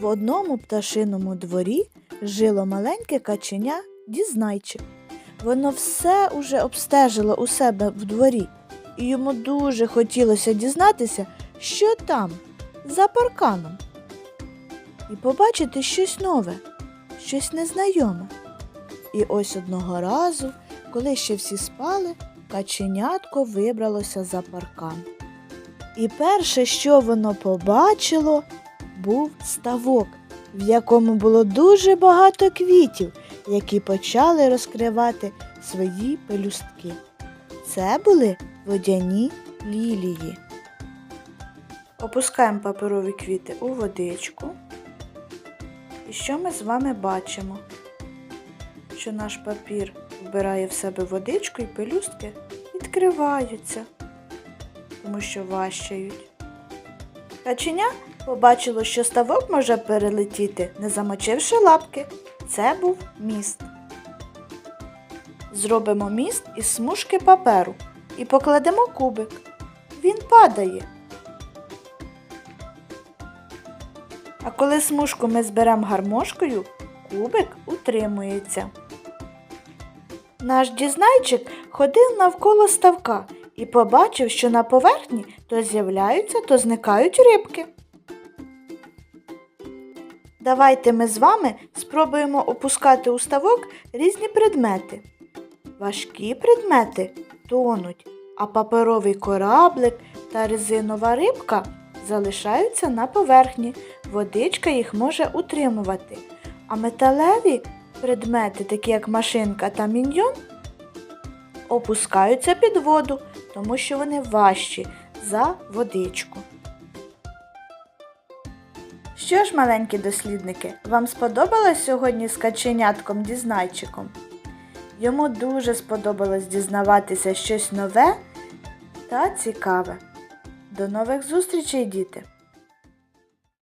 В одному пташиному дворі жило маленьке каченя дізнайчик. Воно все уже обстежило у себе в дворі, і йому дуже хотілося дізнатися, що там, за парканом, і побачити щось нове, щось незнайоме. І ось одного разу, коли ще всі спали, каченятко вибралося за паркан. І перше, що воно побачило, був ставок, в якому було дуже багато квітів, які почали розкривати свої пелюстки. Це були водяні лілії. Опускаємо паперові квіти у водичку. І що ми з вами бачимо? Що наш папір вбирає в себе водичку і пелюстки відкриваються, тому що ващають. Каченя побачило, що ставок може перелетіти, не замочивши лапки. Це був міст. Зробимо міст із смужки паперу і покладемо кубик. Він падає. А коли смужку ми зберемо гармошкою, кубик утримується. Наш дізнайчик ходив навколо ставка і побачив, що на поверхні то з'являються, то зникають рибки. Давайте ми з вами спробуємо опускати у ставок різні предмети. Важкі предмети тонуть, а паперовий кораблик та резинова рибка залишаються на поверхні. Водичка їх може утримувати. А металеві предмети, такі як машинка та міньйон, опускаються під воду, тому що вони важчі за водичку. Що ж, маленькі дослідники, вам сподобалось сьогодні з каченятком дізнайчиком? Йому дуже сподобалось дізнаватися щось нове та цікаве. До нових зустрічей, діти!